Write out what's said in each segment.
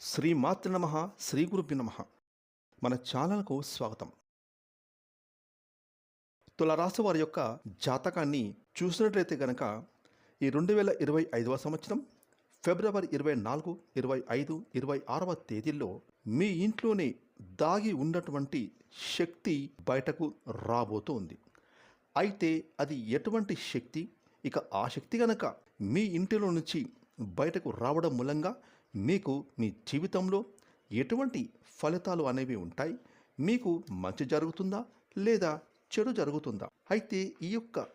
శ్రీ మాతృ నమ శ్రీ గురుభ్యు నమ. మన ఛానల్కు స్వాగతం. తులరాశి వారి యొక్క జాతకాన్ని చూసినట్లయితే గనక ఈ రెండు వేల ఇరవై ఐదవ సంవత్సరం ఫిబ్రవరి ఇరవై నాలుగు ఇరవై ఐదు ఇరవై ఆరవ తేదీల్లో మీ ఇంట్లోనే దాగి ఉన్నటువంటి శక్తి బయటకు రాబోతోంది. అయితే అది ఎటువంటి శక్తి? ఇక ఆ శక్తి గనక మీ ఇంటిలో నుంచి బయటకు రావడం మూలంగా మీకు మీ జీవితంలో ఎటువంటి ఫలితాలు అనేవి ఉంటాయి? మీకు మంచి జరుగుతుందా? లేదా చెడు జరుగుతుందా? అయితే ఈ యొక్క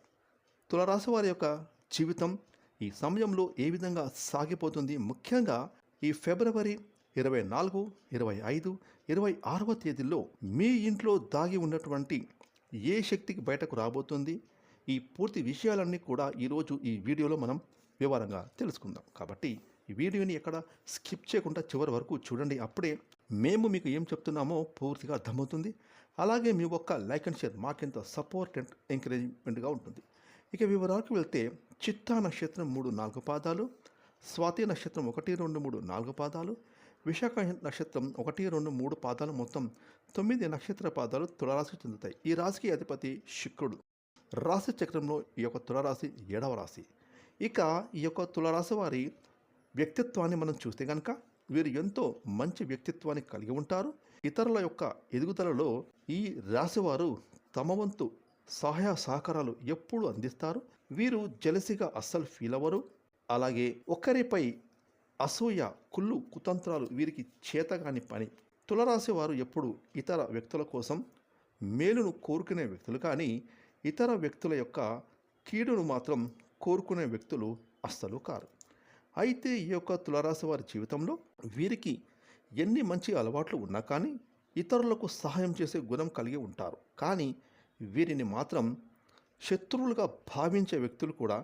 తులరాశి వారి యొక్క జీవితం ఈ సమయంలో ఏ విధంగా సాగిపోతుంది? ముఖ్యంగా ఈ ఫిబ్రవరి ఇరవై నాలుగు ఇరవై ఐదు ఇరవై ఆరవ తేదీల్లో మీ ఇంట్లో దాగి ఉన్నటువంటి ఏ శక్తికి బయటకు రాబోతుంది? ఈ పూర్తి విషయాలన్నీ కూడా ఈరోజు ఈ వీడియోలో మనం వివరంగా తెలుసుకుందాం. కాబట్టి ఈ వీడియోని ఎక్కడ స్కిప్ చేయకుండా చివరి వరకు చూడండి. అప్పుడే మేము మీకు ఏం చెప్తున్నామో పూర్తిగా అర్థమవుతుంది. అలాగే మీ ఒక్క లైక్ అండ్ షేర్ మాకెంత సపోర్ట్ అండ్ ఎంకరేజ్మెంట్గా ఉంటుంది. ఇక వివరాలకు వెళ్తే చిత్తా నక్షత్రం మూడు నాలుగు పాదాలు స్వాతి నక్షత్రం ఒకటి రెండు మూడు నాలుగు పాదాలు విశాఖ నక్షత్రం ఒకటి రెండు మూడు పాదాలు మొత్తం తొమ్మిది నక్షత్ర పాదాలు తులరాశి చెందుతాయి. ఈ రాశికి అధిపతి శుక్రుడు. రాశి చక్రంలో ఈ యొక్క తులరాశి ఏడవ రాశి. ఇక ఈ యొక్క తులరాశి వారి వ్యక్తిత్వాన్ని మనం చూస్తే కనుక వీరు ఎంతో మంచి వ్యక్తిత్వాన్ని కలిగి ఉంటారు. ఇతరుల యొక్క ఎదుగుదలలో ఈ రాశివారు తమ వంతు సహాయ సహకారాలు ఎప్పుడు అందిస్తారు. వీరు జలసిగా అస్సలు ఫీల్ అవ్వరు. అలాగే ఒకరిపై అసూయ కుళ్ళు కుతంత్రాలు వీరికి చేతగాని పని. తులరాశి వారు ఎప్పుడు ఇతర వ్యక్తుల కోసం మేలును కోరుకునే వ్యక్తులు కానీ ఇతర వ్యక్తుల యొక్క కీడును మాత్రం కోరుకునే వ్యక్తులు అస్సలు కారు. అయితే ఈ యొక్క తులరాశి వారి జీవితంలో వీరికి ఎన్ని మంచి అలవాట్లు ఉన్నా కానీ ఇతరులకు సహాయం చేసే గుణం కలిగి ఉంటారు. కానీ వీరిని మాత్రం శత్రువులుగా భావించే వ్యక్తులు కూడా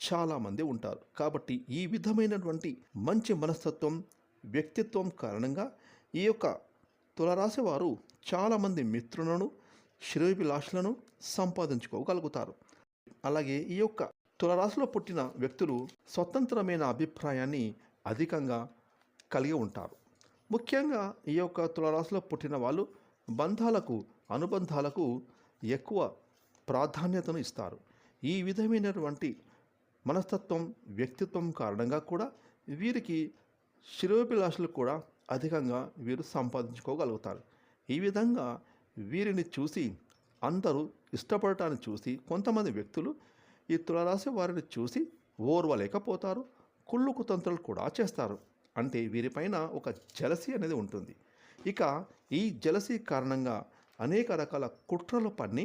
చాలామంది ఉంటారు. కాబట్టి ఈ విధమైనటువంటి మంచి మనస్తత్వం వ్యక్తిత్వం కారణంగా ఈ యొక్క తులరాశి వారు చాలామంది మిత్రులను శ్రేయోభిలాషులను సంపాదించుకోగలుగుతారు. అలాగే ఈ యొక్క తులరాశిలో పుట్టిన వ్యక్తులు స్వతంత్రమైన అభిప్రాయాన్ని అధికంగా కలిగి ఉంటారు. ముఖ్యంగా ఈ యొక్క తులరాశిలో పుట్టిన వాళ్ళు బంధాలకు అనుబంధాలకు ఎక్కువ ప్రాధాన్యతను ఇస్తారు. ఈ విధమైనటువంటి మనస్తత్వం వ్యక్తిత్వం కారణంగా కూడా వీరికి శిరోభిలాషులు కూడా అధికంగా వీరు సంపాదించుకోగలుగుతారు. ఈ విధంగా వీరిని చూసి అందరూ ఇష్టపడటాన్ని చూసి కొంతమంది వ్యక్తులు ఈ తులరాశి వారిని చూసి ఓర్వలేకపోతారు కుళ్ళు కుతంత్రాలు కూడా చేస్తారు. అంటే వీరిపైన ఒక జలసి అనేది ఉంటుంది. ఇక ఈ జలసి కారణంగా అనేక రకాల కుట్రలు పన్ని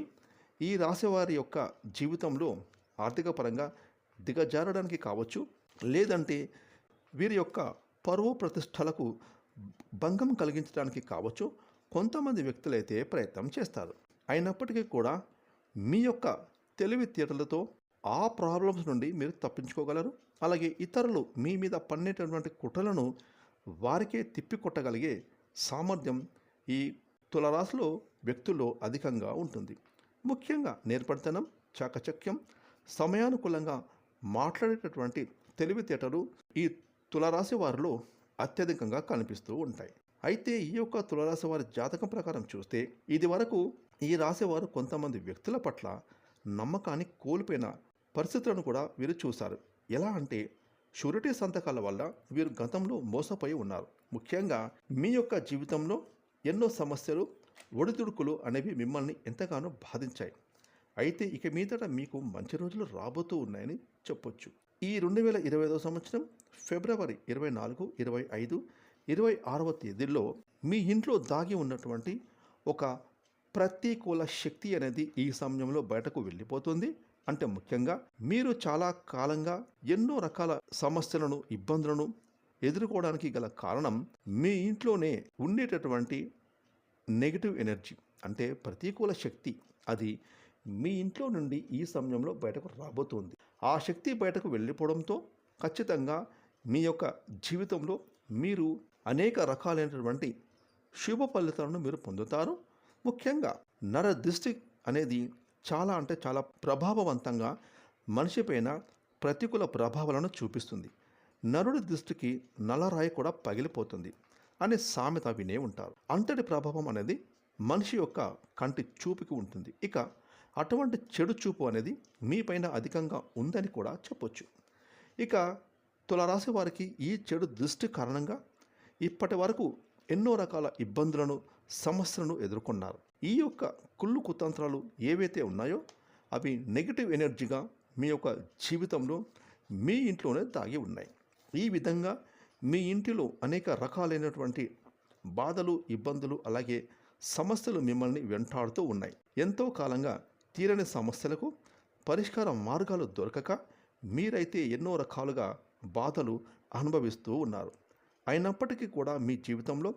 ఈ రాశివారి యొక్క జీవితంలో ఆర్థిక పరంగా దిగజారడానికి కావచ్చు లేదంటే వీరి యొక్క పరువు ప్రతిష్టలకు భంగం కలిగించడానికి కావచ్చు కొంతమంది వ్యక్తులైతే ప్రయత్నం చేస్తారు. అయినప్పటికీ కూడా మీ యొక్క తెలివితేటలతో ఆ ప్రాబ్లమ్స్ నుండి మీరు తప్పించుకోగలరు. అలాగే ఇతరులు మీ మీద పన్నేటటువంటి కుట్రలను వారికే తిప్పికొట్టగలిగే సామర్థ్యం ఈ తులరాశిలో వ్యక్తుల్లో అధికంగా ఉంటుంది. ముఖ్యంగా నేర్పడితనం చాకచక్యం సమయానుకూలంగా మాట్లాడేటటువంటి తెలివితేటలు ఈ తులరాశి వారిలో అత్యధికంగా కనిపిస్తూ ఉంటాయి. అయితే ఈ యొక్క తులరాశి వారి జాతకం ప్రకారం చూస్తే ఇది వరకు ఈ రాశి వారు కొంతమంది వ్యక్తుల పట్ల నమ్మకాన్ని కోల్పోయిన పరిస్థితులను కూడా వీరు చూశారు. ఎలా అంటే షూరిటీ సంతకాల వల్ల వీరు గతంలో మోసపోయి ఉన్నారు. ముఖ్యంగా మీ యొక్క జీవితంలో ఎన్నో సమస్యలు ఒడిదుడుకులు అనేవి మిమ్మల్ని ఎంతగానో బాధించాయి. అయితే ఇక మీదట మీకు మంచి రోజులు రాబోతూ ఉన్నాయని చెప్పొచ్చు. ఈ రెండు వేల ఇరవై ఐదో సంవత్సరం ఫిబ్రవరి ఇరవై నాలుగు ఇరవై ఐదు ఇరవై ఆరవ తేదీల్లో మీ ఇంట్లో దాగి ఉన్నటువంటి ఒక ప్రతికూల శక్తి అనేది ఈ సమయంలో బయటకు వెళ్ళిపోతుంది. అంటే ముఖ్యంగా మీరు చాలా కాలంగా ఎన్నో రకాల సమస్యలను ఇబ్బందులను ఎదుర్కోవడానికి గల కారణం మీ ఇంట్లోనే ఉండేటటువంటి నెగిటివ్ ఎనర్జీ అంటే ప్రతికూల శక్తి అది మీ ఇంట్లో నుండి ఈ సమయంలో బయటకు రాబోతుంది. ఆ శక్తి బయటకు వెళ్ళిపోవడంతో ఖచ్చితంగా మీ యొక్క జీవితంలో మీరు అనేక రకాలైనటువంటి శుభ ఫలితాలను మీరు పొందుతారు. ముఖ్యంగా నర దృష్టి అనేది చాలా అంటే చాలా ప్రభావవంతంగా మనిషిపైన ప్రతికూల ప్రభావాలను చూపిస్తుంది. నరుడి దృష్టికి నల్లరాయి కూడా పగిలిపోతుంది అనే సామెత వినే ఉంటారు. అంతటి ప్రభావం అనేది మనిషి యొక్క కంటి చూపుకి ఉంటుంది. ఇక అటువంటి చెడు చూపు అనేది మీపైన అధికంగా ఉందని కూడా చెప్పొచ్చు. ఇక తులరాశి వారికి ఈ చెడు దృష్టి కారణంగా ఇప్పటి వరకు ఎన్నో రకాల ఇబ్బందులను సమస్యలను ఎదుర్కొన్నారు. ఈ యొక్క కుళ్ళు కుతంత్రాలు ఏవైతే ఉన్నాయో అవి నెగిటివ్ ఎనర్జీగా మీ యొక్క జీవితంలో మీ ఇంట్లోనే దాగి ఉన్నాయి. ఈ విధంగా మీ ఇంటిలో అనేక రకాలైనటువంటి బాధలు ఇబ్బందులు అలాగే సమస్యలు మిమ్మల్ని వెంటాడుతూ ఉన్నాయి. ఎంతో కాలంగా తీరని సమస్యలకు పరిష్కార మార్గాలు దొరకక మీరైతే ఎన్నో రకాలుగా బాధలు అనుభవిస్తూ ఉన్నారు. అయినప్పటికీ కూడా మీ జీవితంలో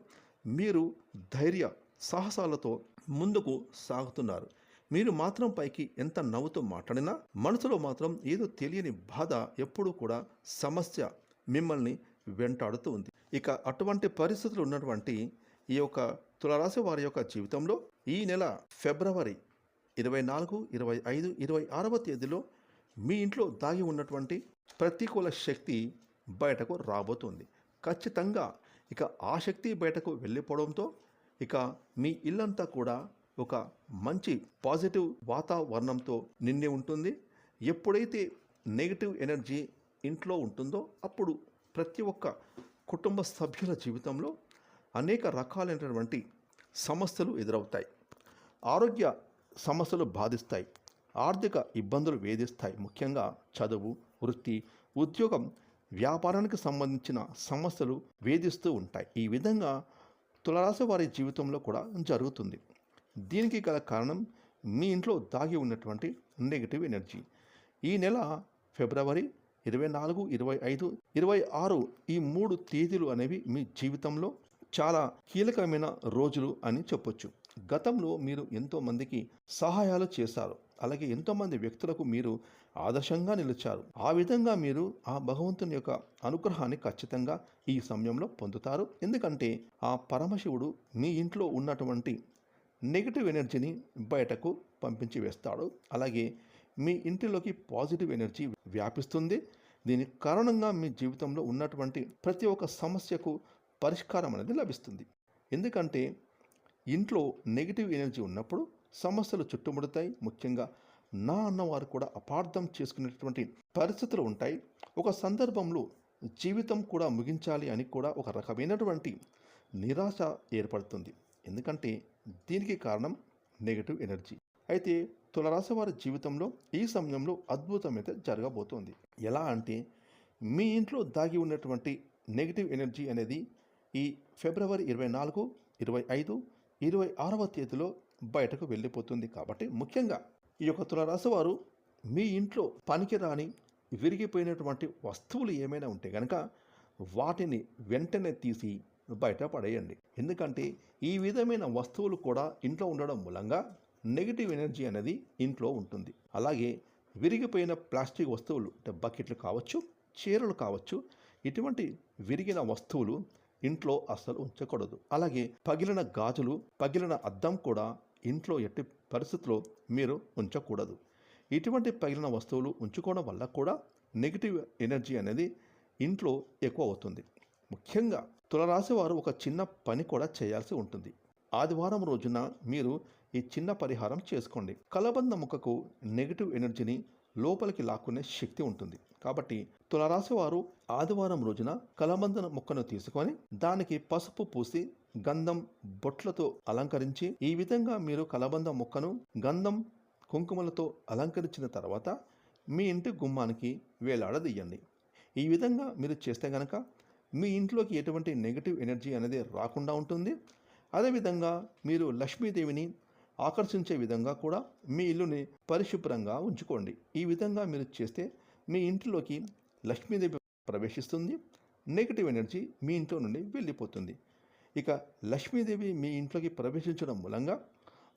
మీరు ధైర్య సాహసాలతో ముందుకు సాగుతున్నారు. మీరు మాత్రం పైకి ఎంత నవ్వుతూ మాట్లాడినా మనసులో మాత్రం ఏదో తెలియని బాధ ఎప్పుడూ కూడా సమస్య మిమ్మల్ని వెంటాడుతూ ఉంది. ఇక అటువంటి పరిస్థితులు ఉన్నటువంటి ఈ యొక్క తులరాశి వారి యొక్క జీవితంలో ఈ నెల ఫిబ్రవరి ఇరవై నాలుగు ఇరవై ఐదు ఇరవై ఆరవ తేదీలో మీ ఇంట్లో దాగి ఉన్నటువంటి ప్రతికూల శక్తి బయటకు రాబోతుంది. ఖచ్చితంగా ఇక ఆ శక్తి బయటకు వెళ్ళిపోవడంతో ఇక మీ ఇల్లంతా కూడా ఒక మంచి పాజిటివ్ వాతావరణంతో నిండి ఉంటుంది. ఎప్పుడైతే నెగిటివ్ ఎనర్జీ ఇంట్లో ఉంటుందో అప్పుడు ప్రతి ఒక్క కుటుంబ సభ్యుల జీవితంలో అనేక రకాలైనటువంటి సమస్యలు ఎదురవుతాయి. ఆరోగ్య సమస్యలు బాధిస్తాయి. ఆర్థిక ఇబ్బందులు వేధిస్తాయి. ముఖ్యంగా చదువు వృత్తి ఉద్యోగం వ్యాపారానికి సంబంధించిన సమస్యలు వేధిస్తూ ఉంటాయి. ఈ విధంగా తులరాశి వారి జీవితంలో కూడా జరుగుతుంది. దీనికి గల కారణం మీ ఇంట్లో దాగి ఉన్నటువంటి నెగిటివ్ ఎనర్జీ ఈ నెల ఫిబ్రవరి ఇరవై నాలుగు ఇరవై ఐదు ఇరవై ఆరు ఈ మూడు తేదీలు అనేవి మీ జీవితంలో చాలా కీలకమైన రోజులు అని చెప్పొచ్చు. గతంలో మీరు ఎంతోమందికి సహాయాలు చేశారు. అలాగే ఎంతోమంది వ్యక్తులకు మీరు ఆదర్శంగా నిలిచారు. ఆ విధంగా మీరు ఆ భగవంతుని యొక్క అనుగ్రహాన్ని ఖచ్చితంగా ఈ సమయంలో పొందుతారు. ఎందుకంటే ఆ పరమశివుడు మీ ఇంట్లో ఉన్నటువంటి నెగిటివ్ ఎనర్జీని బయటకు పంపించి వేస్తాడు. అలాగే మీ ఇంటిలోకి పాజిటివ్ ఎనర్జీ వ్యాపిస్తుంది. దీని కారణంగా మీ జీవితంలో ఉన్నటువంటి ప్రతి ఒక్క సమస్యకు పరిష్కారం అనేది లభిస్తుంది. ఎందుకంటే ఇంట్లో నెగిటివ్ ఎనర్జీ ఉన్నప్పుడు సమస్యలు చుట్టుముడతాయి. ముఖ్యంగా నా అన్నవారు కూడా అపార్థం చేసుకునేటువంటి పరిస్థితులు ఉంటాయి. ఒక సందర్భంలో జీవితం కూడా ముగించాలి అని కూడా ఒక రకమైనటువంటి నిరాశ ఏర్పడుతుంది. ఎందుకంటే దీనికి కారణం నెగిటివ్ ఎనర్జీ అయితే తులరాశి వారి జీవితంలో ఈ సమయంలో అద్భుతమైతే జరగబోతోంది. ఎలా అంటే మీ ఇంట్లో దాగి ఉన్నటువంటి నెగిటివ్ ఎనర్జీ అనేది ఈ ఫిబ్రవరి ఇరవై నాలుగు ఇరవై ఐదు ఇరవై ఆరవ తేదీలో బయటకు వెళ్ళిపోతుంది. కాబట్టి ముఖ్యంగా ఈ యొక్క తులరాశి వారు మీ ఇంట్లో పనికిరాని విరిగిపోయినటువంటి వస్తువులు ఏమైనా ఉంటే కనుక వాటిని వెంటనే తీసి బయట పడేయండి. ఎందుకంటే ఈ విధమైన వస్తువులు కూడా ఇంట్లో ఉండడం మూలంగా నెగిటివ్ ఎనర్జీ అనేది ఇంట్లో ఉంటుంది. అలాగే విరిగిపోయిన ప్లాస్టిక్ వస్తువులు అంటే బకెట్లు కావచ్చు చీరలు కావచ్చు ఇటువంటి విరిగిన వస్తువులు ఇంట్లో అస్సలు ఉంచకూడదు. అలాగే పగిలిన గాజులు పగిలిన అద్దం కూడా ఇంట్లో ఎట్టి పరిస్థితుల్లో మీరు ఉంచకూడదు. ఇటువంటి పగిలిన వస్తువులు ఉంచుకోవడం వల్ల కూడా నెగిటివ్ ఎనర్జీ అనేది ఇంట్లో ఎక్కువ అవుతుంది. ముఖ్యంగా తులరాశి వారు ఒక చిన్న పని కూడా చేయాల్సి ఉంటుంది. ఆదివారం రోజున మీరు ఈ చిన్న పరిహారం చేసుకోండి. కలబంద ముఖకు నెగిటివ్ ఎనర్జీని లోపలికి లాక్కునే శక్తి ఉంటుంది. కాబట్టి తులరాశి వారు ఆదివారం రోజున కలబంద మొక్కను తీసుకొని దానికి పసుపు పూసి గంధం బొట్లతో అలంకరించి ఈ విధంగా మీరు కలబంద మొక్కను గంధం కుంకుమలతో అలంకరించిన తర్వాత మీ ఇంటి గుమ్మానికి వేలాడదీయండి. ఈ విధంగా మీరు చేస్తే గనక మీ ఇంట్లోకి ఎటువంటి నెగిటివ్ ఎనర్జీ అనేది రాకుండా ఉంటుంది. అదేవిధంగా మీరు లక్ష్మీదేవిని ఆకర్షించే విధంగా కూడా మీ ఇల్లుని పరిశుభ్రంగా ఉంచుకోండి. ఈ విధంగా మీరు చేస్తే మీ ఇంటిలోకి లక్ష్మీదేవి ప్రవేశిస్తుంది. నెగిటివ్ ఎనర్జీ మీ ఇంట్లో నుండి వెళ్ళిపోతుంది. ఇక లక్ష్మీదేవి మీ ఇంట్లోకి ప్రవేశించడం మూలంగా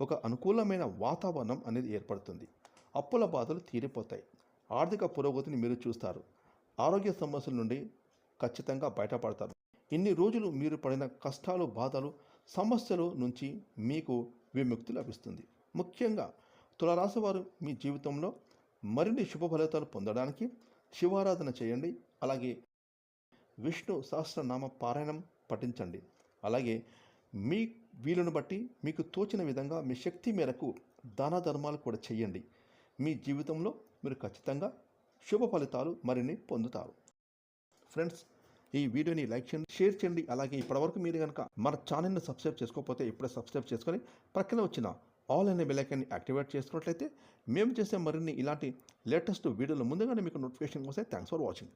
ఒక అనుకూలమైన వాతావరణం అనేది ఏర్పడుతుంది. అప్పుల బాధలు తీరిపోతాయి. ఆర్థిక పురోగతిని మీరు చూస్తారు. ఆరోగ్య సమస్యల నుండి ఖచ్చితంగా బయటపడతారు. ఇన్ని రోజులు మీరు పడిన కష్టాలు బాధలు సమస్యల నుంచి మీకు విముక్తి లభిస్తుంది. ముఖ్యంగా తులరాశి వారు మీ జీవితంలో మరిన్ని శుభ ఫలితాలు పొందడానికి శివారాధన చేయండి. అలాగే విష్ణు సహస్రనామ పారాయణం పఠించండి. అలాగే మీ వీలును బట్టి మీకు తోచిన విధంగా మీ శక్తి మేరకు దాన ధర్మాలు కూడా చేయండి మీ జీవితంలో మీరు ఖచ్చితంగా శుభ ఫలితాలు మరిన్ని పొందుతారు. ఫ్రెండ్స్ ఈ వీడియోని లైక్ చేయండి షేర్ చేయండి. అలాగే ఇప్పటివరకు మీరు కనుక మన ఛానల్ని సబ్స్క్రైబ్ చేసుకోకపోతే ఇప్పుడే సబ్స్క్రైబ్ చేసుకొని ప్రక్కన వచ్చిన ఆల్ అనే బెల్లైకాన్ని యాక్టివేట్ చేసుకున్నట్లయితే మేము చేసే మరిన్ని ఇలాంటి లేటెస్ట్ వీడియోలు ముందుగానే మీకు నోటిఫికేషన్ కోసం థ్యాంక్స్ ఫర్ వాచింగ్.